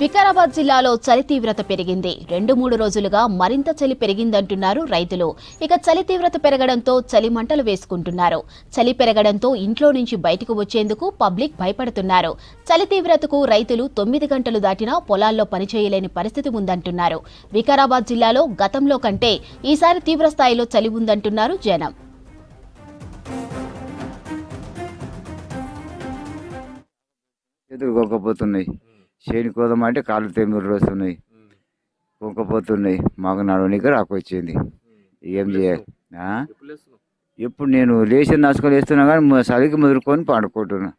వికారాబాద్ జిల్లాలో చలి తీవ్రత పెరిగింది. రెండు మూడు రోజులుగా మరింత చలి పెరిగిందంటున్నారు రైతులు. ఇక చలి తీవ్రత పెరగడంతో చలి మంటలు వేసుకుంటున్నారు. చలి పెరగడంతో ఇంట్లో నుంచి బయటకు వచ్చేందుకు పబ్లిక్ భయపడుతున్నారు. చలి తీవ్రతకు రైతులు తొమ్మిది గంటలు దాటినా పొలాల్లో పనిచేయలేని పరిస్థితి ఉందంటున్నారు. వికారాబాద్ జిల్లాలో గతంలో కంటే ఈసారి తీవ్ర స్థాయిలో చలి ఉందంటున్నారు జనం. ఎదురుకోకపోతున్నాయి. కొంకపోతున్నాయి చేను కోదమంటే కాళ్ళు తెమ్మిరు వస్తున్నాయి కొంకపోతున్నాయి మాకు నడవనికి రాకొచ్చింది ఏం చేయాలి? ఎప్పుడు నేను లేచి నసుకొని వేస్తున్నా కానీ మ- చలికి ముదురుకొని పండుకుంటున్నా.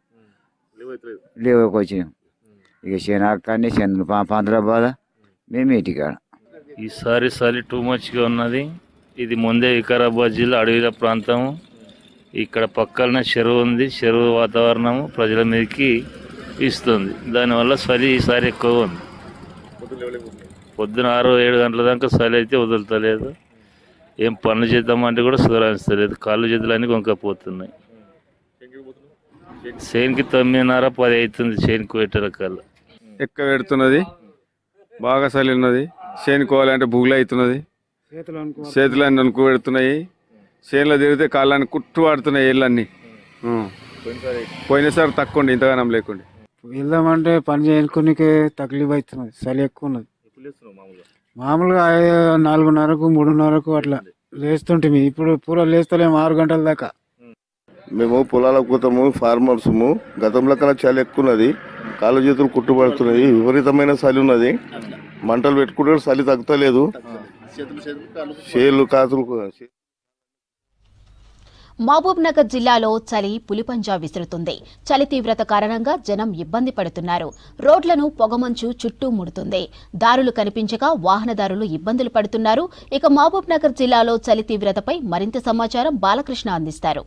లేవకొచ్చిన ఇక శని కానీ శని పందుల బాధ. మేము ఇంటికాడ. ఈసారి చలి టూ మచ్గా ఉన్నది. ఇది ముందే వికారాబాద్ జిల్లా అడవిల ప్రాంతం ఇక్కడ పక్కన చెరువు ఉంది. చెరువు వాతావరణము. ప్రజల మీదకి ఇస్తుంది. దానివల్ల చలి ఈసారి ఎక్కువ ఉంది. పొద్దున ఆరు ఏడు గంటల దాకా చలి అయితే వదులుతలేదు. ఏం పనులు చేద్దామంటే కూడా సుధరాయిస్తలేదు కాళ్ళు చేతులు అన్నీ కొనకపోతున్నాయి చేనికి తొమ్మిదిన్నర పది అవుతుంది చేనికి పెట్టే రకాలు ఎక్క పెడుతున్నది? బాగా చలి ఉన్నది. చేనుకోవాలంటే బుగులు అవుతున్నది. చేతులన్నీ అనుకు పెడుతున్నాయి. చేనులో తిరిగితే కాళ్ళని కుట్టు పడుతున్నాయి ఏళ్ళన్నీ. పోయినసారి తక్కువ ఉండి ఇంతగానం లేకుండే. వెళ్దామంటే పని చేసుకునికే తక్లీఫ్ అవుతున్నది చలి ఎక్కువ ఉన్నది మామూలుగా? నాలుగున్నరకు మూడున్నరకు అట్లా లేస్తుంటిమి. ఇప్పుడు పూర లేస్తలేము ఆరు గంటల దాకా. మేము పొలాలకు పోతాము ఫార్మర్స్ము గతంలో కన్నా చాలా ఎక్కువ ఉన్నది కాళ్ళ చేతులు కుట్టుబడుతున్నాయి విపరీతమైన చలి ఉన్నది. మంటలు పెట్టుకుంటే చలి తగ్గుతలేదు. చేలు కాతులు మహబూబ్ నగర్ జిల్లాలో చలి పులిపంజా విసురుతుంది. చలి తీవ్రత కారణంగా జనం ఇబ్బంది పడుతున్నారు. రోడ్లను పొగమంచు చుట్టూ ముడుతుంది. దారులు కనిపించక వాహనదారులు ఇబ్బందులు పడుతున్నారు. ఇక మహబూబ్ నగర్ జిల్లాలో చలి తీవ్రతపై మరింత సమాచారం బాలకృష్ణ అందిస్తారు.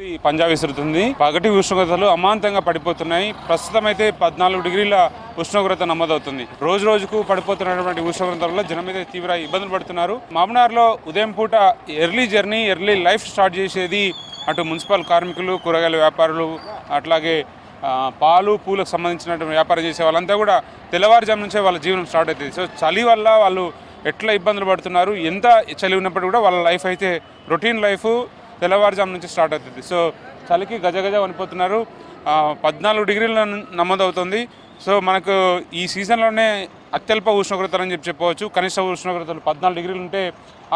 ఈ పంజాబ్ విసురుతుంది. పగటి ఉష్ణోగ్రతలు అమాంతంగా పడిపోతున్నాయి. ప్రస్తుతం అయితే పద్నాలుగు డిగ్రీల ఉష్ణోగ్రత నమోదవుతుంది. రోజు రోజుకు పడిపోతున్నటువంటి ఉష్ణోగ్రత వల్ల జనం అయితే తీవ్ర ఇబ్బందులు పడుతున్నారు. మామనార్లో ఉదయం పూట early journey early life start చేసేది అటు మున్సిపల్ కార్మికులు కూరగాయల వ్యాపారులు అట్లాగే పాలు పూలకు సంబంధించినటువంటి వ్యాపారం చేసే వాళ్ళంతా కూడా తెల్లవారుజాము నుంచే వాళ్ళ జీవనం స్టార్ట్ అవుతుంది. సో చలి వల్ల వాళ్ళు ఎట్లా ఇబ్బందులు పడుతున్నారు ఎంత చలి ఉన్నప్పుడు కూడా వాళ్ళ లైఫ్ అయితే రొటీన్ లైఫ్. తెల్లవారుజాము నుంచి స్టార్ట్ అవుతుంది. సో చలికి గజగజ వణిపోతున్నారు. పద్నాలుగు డిగ్రీల నమోదవుతుంది. సో మనకు ఈ సీజన్లోనే అత్యల్ప ఉష్ణోగ్రతలు అని చెప్పి చెప్పవచ్చు. కనిష్ట ఉష్ణోగ్రతలు పద్నాలుగు డిగ్రీలు ఉంటే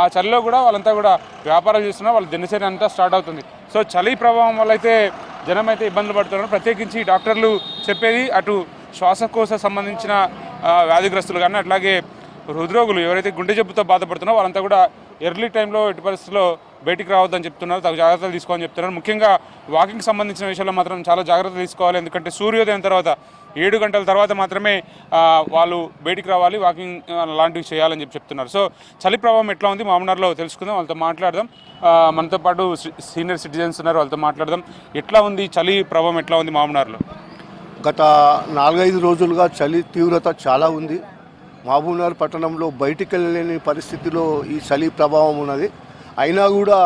ఆ చలిలో కూడా వాళ్ళంతా కూడా వ్యాపారం చేస్తున్నా వాళ్ళ దినచర్య అంతా స్టార్ట్ అవుతుంది. సో చలి ప్రభావం వల్ల అయితే జనం అయితే ఇబ్బందులు పడుతున్నారు. ప్రత్యేకించి డాక్టర్లు చెప్పేది అటు శ్వాసకోశ సంబంధించిన వ్యాధిగ్రస్తులు కానీ అట్లాగే హృద్రోగులు ఎవరైతే గుండె జబ్బుతో బాధపడుతున్నారో వాళ్ళంతా కూడా ఎర్లీ టైంలో ఎట్టి పరిస్థితుల్లో బయటికి రావద్దని చెప్తున్నారు. తగు జాగ్రత్తలు తీసుకోవాలని చెప్తున్నారు. ముఖ్యంగా వాకింగ్ సంబంధించిన విషయంలో మాత్రం చాలా జాగ్రత్తలు తీసుకోవాలి. ఎందుకంటే సూర్యోదయం తర్వాత ఏడు గంటల తర్వాత మాత్రమే వాళ్ళు బయటికి రావాలి వాకింగ్ లాంటివి చేయాలని చెప్పి చెప్తున్నారు. సో చలి ప్రభావం ఎట్లా ఉంది మామూనార్లో తెలుసుకుందాం. వాళ్ళతో మాట్లాడదాం. మనతో పాటు సి- సీనియర్ సిటిజన్స్ ఉన్నారు. వాళ్ళతో మాట్లాడదాం. ఎట్లా ఉంది చలి ప్రభావం? ఎట్లా ఉంది మామూనార్లో గత నాలుగైదు రోజులుగా చలి తీవ్రత చాలా ఉంది. మహబూబ్నగర్ పట్టణంలో బయటికి వెళ్ళలేని పరిస్థితిలో ఈ చలి ప్రభావం ఉన్నది. అయినా కూడా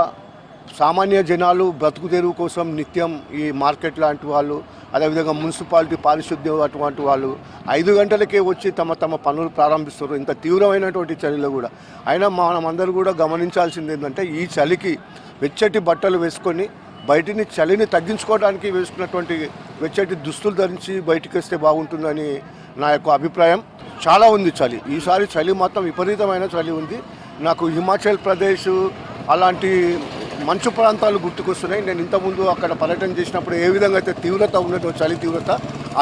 సామాన్య జనాలు బ్రతుకు తెరువు కోసం నిత్యం ఈ మార్కెట్ లాంటి వాళ్ళు అదేవిధంగా మున్సిపాలిటీ పారిశుద్ధ్యం అటువంటి వాళ్ళు ఐదు గంటలకే వచ్చి తమ తమ పనులు ప్రారంభిస్తారు ఇంత తీవ్రమైనటువంటి చలిలో కూడా. అయినా మనం అందరూ కూడా గమనించాల్సింది ఏంటంటే ఈ చలికి వెచ్చటి బట్టలు వేసుకొని బయటిని చలిని తగ్గించుకోవడానికి వేసుకున్నటువంటి వెచ్చటి దుస్తులు ధరించి బయటికి వస్తే బాగుంటుందని నా యొక్క అభిప్రాయం. చాలా ఉంది చలి. ఈసారి చలి మాత్రం విపరీతమైన చలి ఉంది. నాకు హిమాచల్ ప్రదేశ్ అలాంటి మంచు ప్రాంతాలు గుర్తుకొస్తున్నాయి. నేను ఇంతకుముందు అక్కడ పర్యటన చేసినప్పుడు ఏ విధంగా అయితే తీవ్రత ఉన్నదో చలి తీవ్రత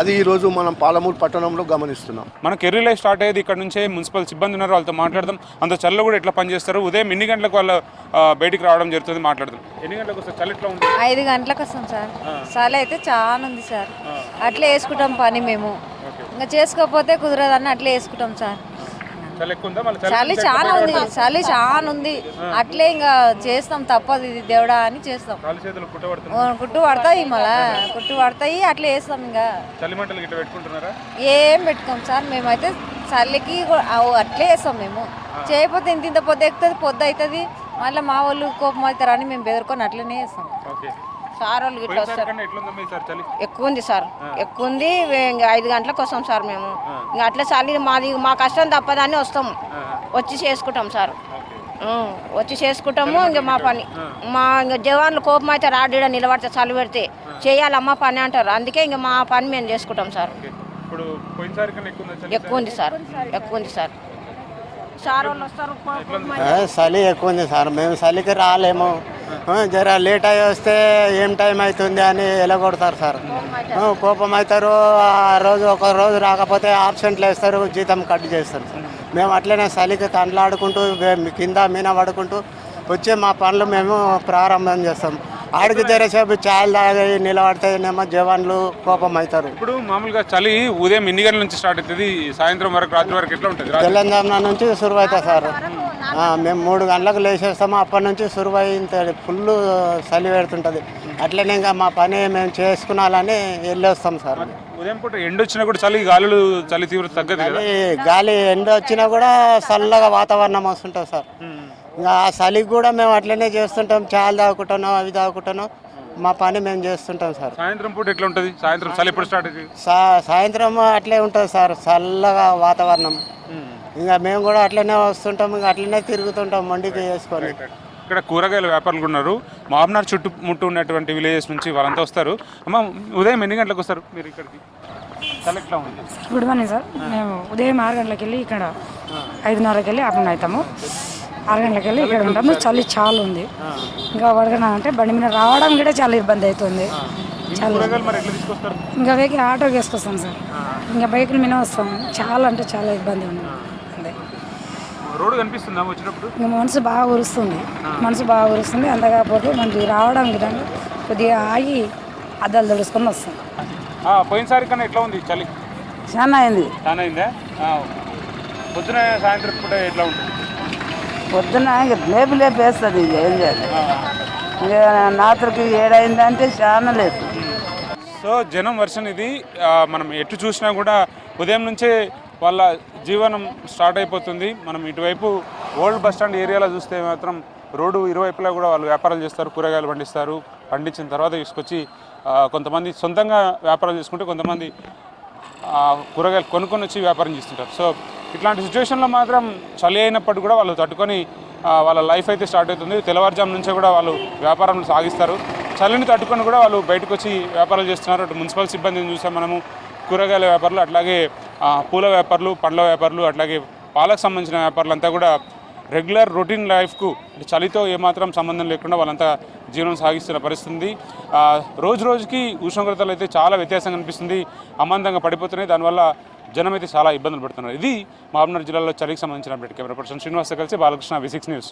అది ఈరోజు మనం పాలమూరు పట్టణంలో గమనిస్తున్నాం. మనకు ఎర్రీ లైఫ్ స్టార్ట్ అయ్యేది ఇక్కడ నుంచే మున్సిపల్ సిబ్బంది ఉన్నారు. వాళ్ళతో మాట్లాడదాం. అంత చల్ల కూడా ఎట్లా పనిచేస్తారు? ఉదయం ఎన్ని గంటలకు వాళ్ళు బయటికి రావడం జరుగుతుంది? మాట్లాడదాం. ఎన్ని గంటలకు వస్తారు? చలి ఎట్లా ఉంటుంది ఐదు గంటలకు వస్తాం సార్. చలి అయితే చాలా ఉంది సార్. అట్లే వేసుకుంటాం పని మేము. ఇంకా చేసుకోకపోతే కుదరదని అట్లే వేసుకుంటాం సార్. చలి చలి ఉంది. చలి చాలా ఉంది. అట్లే ఇంకా చేస్తాం తప్పదు ఇది దేవుడా అని చేస్తాం. కుట్టు పడతాయి మళ్ళా. కుట్టు పడతాయి అట్లే వేస్తాం ఇంకా. ఏం పెట్టుకోం సార్. మేమైతే చలికి అట్లే వేస్తాం మేము. చేయకపోతే ఇంత ఇంత పొద్దు ఎక్కుతుంది పొద్దు అవుతుంది మళ్ళీ మా వాళ్ళు కోపం అవుతారని మేము బెదరుకొని అట్లనే వేస్తాం సార్ వాళ్ళు వస్తారు. ఎక్కువ ఉంది సార్ ఎక్కువ ఉంది ఇంకా ఐదు గంటలకు వస్తాం సార్ మేము. ఇంకా అట్లా చలి మాది మా కష్టం తప్పదని వస్తాము వచ్చి చేసుకుంటాం సార్. వచ్చి చేసుకుంటాము ఇంకా మా పని. మా ఇంకా జవాన్లు కోపం అయితే రాడీడ నిలబడితే చలి పెడితే. చేయాలమ్మా పని అంటారు. అందుకే ఇంకా మా పని మేము చేసుకుంటాం సార్. ఇప్పుడు పోయినసారి కన్నా ఎక్కువ ఉందా సార్. ఎక్కువ ఉంది సార్. సార్ వాళ్ళు వస్తారు. చలి ఎక్కువ ఉంది సార్. మేము చలికి రాలేము. జర లేట్ అయ్యి వస్తే ఏం టైం అవుతుంది అని ఎలగొడతారు సార్. కోపం అవుతారు ఆ రోజు ఒక రోజు రాకపోతే ఆబ్సెంట్లు వేస్తారు జీతం కట్ చేస్తారు. సార్ మేము అట్లనే చలికి తండ్లాడుకుంటూ కింద మీద పడుకుంటూ వచ్చి మా పనులు మేము ప్రారంభం చేస్తాం. ఆడికి తెరసేపు ఛాయలు తాగి నిలబడితేనేమో జవాన్లు కోపం అవుతారు ఇప్పుడు మామూలుగా చలి ఉదయం ఎన్ని గంటల నుంచి స్టార్ట్ అవుతుంది? సాయంత్రం వరకు రాత్రి వరకు ఎట్లా ఉంటుంది? రాత్రి? తెలంగాణ నుంచి సురువు అవుతుంది సార్. ఆ, మేము మూడు గంటలకు లేచేస్తాము. అప్పటి నుంచి సురువు అయింది ఫుల్ చలి పెడుతుంటుంది. అట్లనే ఇంకా మా పని మేము చేసుకున్నాలని వెళ్ళొస్తాం సార్. ఉదయం పూట ఎండ వచ్చినా కూడా చలి గాలులు చలి తీవ్రత తగ్గదు కదా? గాలి గాలి ఎండ వచ్చినా కూడా చల్లగా వాతావరణం వస్తుంటుంది సార్. ఇంకా ఆ చలికి కూడా మేము అట్లనే చేస్తుంటాం. చాలు తాగుకుంటాను అవి తాగుకుంటాను మా పని మేము చేస్తుంటాం సార్. సాయంత్రం పూట ఎట్లా ఉంటుంది? సాయంత్రం చలి ఎప్పుడు స్టార్ట్ అవుతుంది సా సాయంత్రం అట్లే ఉంటుంది సార్ చల్లగా వాతావరణం. ఇంకా మేము కూడా అట్లనే వస్తుంటాం ఇంకా అట్లనే తిరుగుతుంటాం మండికి వేసుకొని. ఇక్కడ కూరగాయల వ్యాపారులు ఉన్నారు. మామనార్ చుట్టుముట్టు ఉన్నటువంటి విలేజెస్ నుంచి వాళ్ళంతా వస్తారు. అమ్మ ఉదయం ఎన్ని గంటలకు వస్తారు మీరు ఇక్కడికి? Good morning sir. మేము ఉదయం ఆరు గంటలకు వెళ్ళి ఇక్కడ ఐదున్నరకి వెళ్ళి అప్పుడు అవుతాము. ఆరు గంటలకు వెళ్ళి ఇక్కడ ఉంటాము. చలి చాలా ఉంది. ఇంకా వడగనా అంటే బండి మీద రావడం కూడా చాలా ఇబ్బంది అవుతుంది. చాలా. ఇంకా వెహికల్ ఆటోకి వేసుకొస్తాం సార్. ఇంకా బైకుల మీద వస్తాం. చాలా అంటే చాలా ఇబ్బంది ఉంది. రోడ్డు కనిపిస్తుందా వచ్చినప్పుడు? ఇంకా మనసు బాగా ఉరుస్తుంది మనసు బాగా ఉరుస్తుంది అంత కాకపోతే మనకి రావడం విధంగా కొద్దిగా ఆగి అద్దాలు తుడుచుకొని వస్తాం ఆ, పోయినసారి కన్నా ఎట్లా ఉంది చలి? చాలా అయింది. చాలా అయిందా? ఆ, పొద్దున సాయంత్రం పూట ఎట్లా ఉంటుంది? పొద్దున లేపు లేపు వేస్తుంది ఇక ఏం చేయాలి? ఇక నాతరికి ఏడైందంటే చాలా లేదు. సో జనం వర్షన్ ఇది ఆ, మనం ఎటు చూసినా కూడా ఉదయం నుంచే వాళ్ళ జీవనం స్టార్ట్ అయిపోతుంది. మనం ఇటువైపు ఓల్డ్ బస్ స్టాండ్ ఏరియాలో చూస్తే మాత్రం రోడ్డు ఇరువైపులా కూడా వాళ్ళు వ్యాపారాలు చేస్తారు కూరగాయలు పండిస్తారు. పండించిన తర్వాత తీసుకొచ్చి కొంతమంది సొంతంగా వ్యాపారాలు చేసుకుంటే కొంతమంది కూరగాయలు కొనుక్కొని వచ్చి వ్యాపారం చేస్తుంటారు. సో ఇట్లాంటి సిచ్యువేషన్లో మాత్రం చలి అయినప్పటికీ కూడా వాళ్ళు తట్టుకొని వాళ్ళ లైఫ్ అయితే స్టార్ట్ అవుతుంది. తెల్లవారుజాము నుంచే కూడా వాళ్ళు వ్యాపారం సాగిస్తారు. చలిని తట్టుకొని కూడా వాళ్ళు బయటకు వచ్చి వ్యాపారాలు చేస్తున్నారు. అటు మున్సిపల్ సిబ్బందిని చూసాం మనము. కూరగాయల వ్యాపారులు అట్లాగే పూల వ్యాపారులు పండ్ల వ్యాపారులు అట్లాగే పాలకు సంబంధించిన వ్యాపారులు అంతా కూడా రెగ్యులర్ రొటీన్ లైఫ్కు అంటే చలితో ఏమాత్రం సంబంధం లేకుండా వాళ్ళంతా జీవనం సాగిస్తున్న పరిస్థితి రోజు రోజుకి ఉష్ణోగ్రతలు అయితే చాలా వ్యత్యాసం కనిపిస్తుంది అమాంతంగా పడిపోతున్నాయి. దానివల్ల జనం అయితే చాలా ఇబ్బందులు పడుతున్నారు. ఇది మహబూబ్నగర్ జిల్లాలో చలికి సంబంధించిన అప్డేట్. కెమెరా పర్సన్ శ్రీనివాస్ కలిసి బాలకృష్ణ వి సిక్స్ న్యూస్.